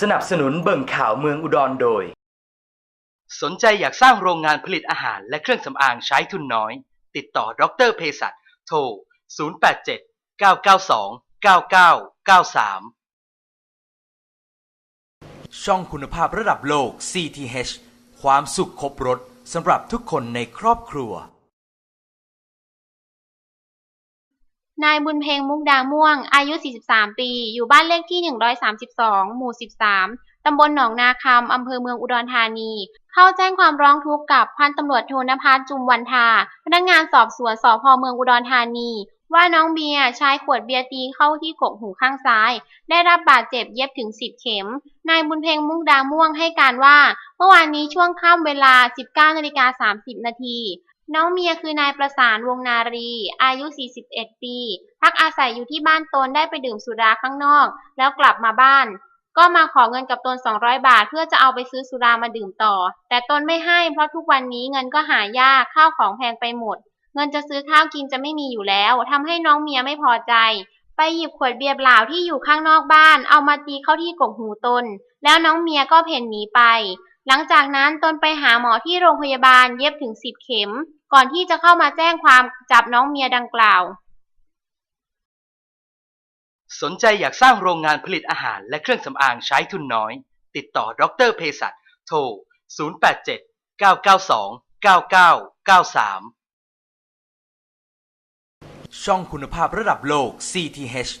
สนับสนุนเบิ่งข่าวเมืองอุดรโดย สนใจอยากสร้างโรงงานผลิตอาหารและเครื่องสำอางใช้ทุนน้อย ติดต่อดรเภสัชโทร 087 992 9993 ช่องคุณภาพระดับโลก CTH ความสุขครบรถสำหรับทุกคนในครอบครัว นายบุญเพ็งมุกดาม่วง อายุ 43 ปี อยู่บ้านเลขที่ 132 หมู่ 13 ตำบลหนองนาคำ อำเภอเมืองอุดรธานี เข้าแจ้งความร้องทุกข์กับพันตำรวจโทนภัสจุมวันทา พนักงานสอบสวนสพเมืองอุดรธานี ว่าน้องเบียร์ใช้ขวดเบียร์ตีเข้าที่กกหูข้างซ้าย ได้รับบาดเจ็บเย็บถึง 10 เข็ม นายบุญเพ็งมุกดาม่วงให้การว่า เมื่อวานนี้ช่วงค่ำเวลา 19นาฬิกา30นาที น้องเมียคือนายประสาน วงนารี อายุ 41 ปี พักอาศัยอยู่ที่บ้านตนได้ไปดื่มสุราข้างนอก แล้วกลับมาบ้าน ก็มาขอเงินกับตน 200 บาท เพื่อจะเอาไปซื้อสุรามาดื่มต่อ แต่ตนไม่ให้ เพราะทุกวันนี้เงินก็หายาก ข้าวของแพงไปหมด เงินจะซื้อข้าวกินจะไม่มีอยู่แล้วทำให้น้องเมียไม่พอใจ ไปหยิบขวดเบียร์เปล่าที่อยู่ข้างนอกบ้าน เอามาตีเข้าที่กกหูตน แล้วน้องเมียก็เพ่นหนีไปหลังจากนั้นตนไปหาหมอที่โรงพยาบาลเย็บถึง10เข็ม ก่อนที่จะเข้ามาแจ้งความจับน้องเมียดังกล่าว สนใจอยากสร้างโรงงานผลิตอาหารและเครื่องสำอางใช้ทุนน้อย ติดต่อดรเภสัชโทร 087 992 9993 ช่องคุณภาพระดับโลก CTH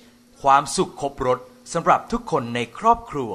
ความสุขครบรถสำหรับทุกคนในครอบครัว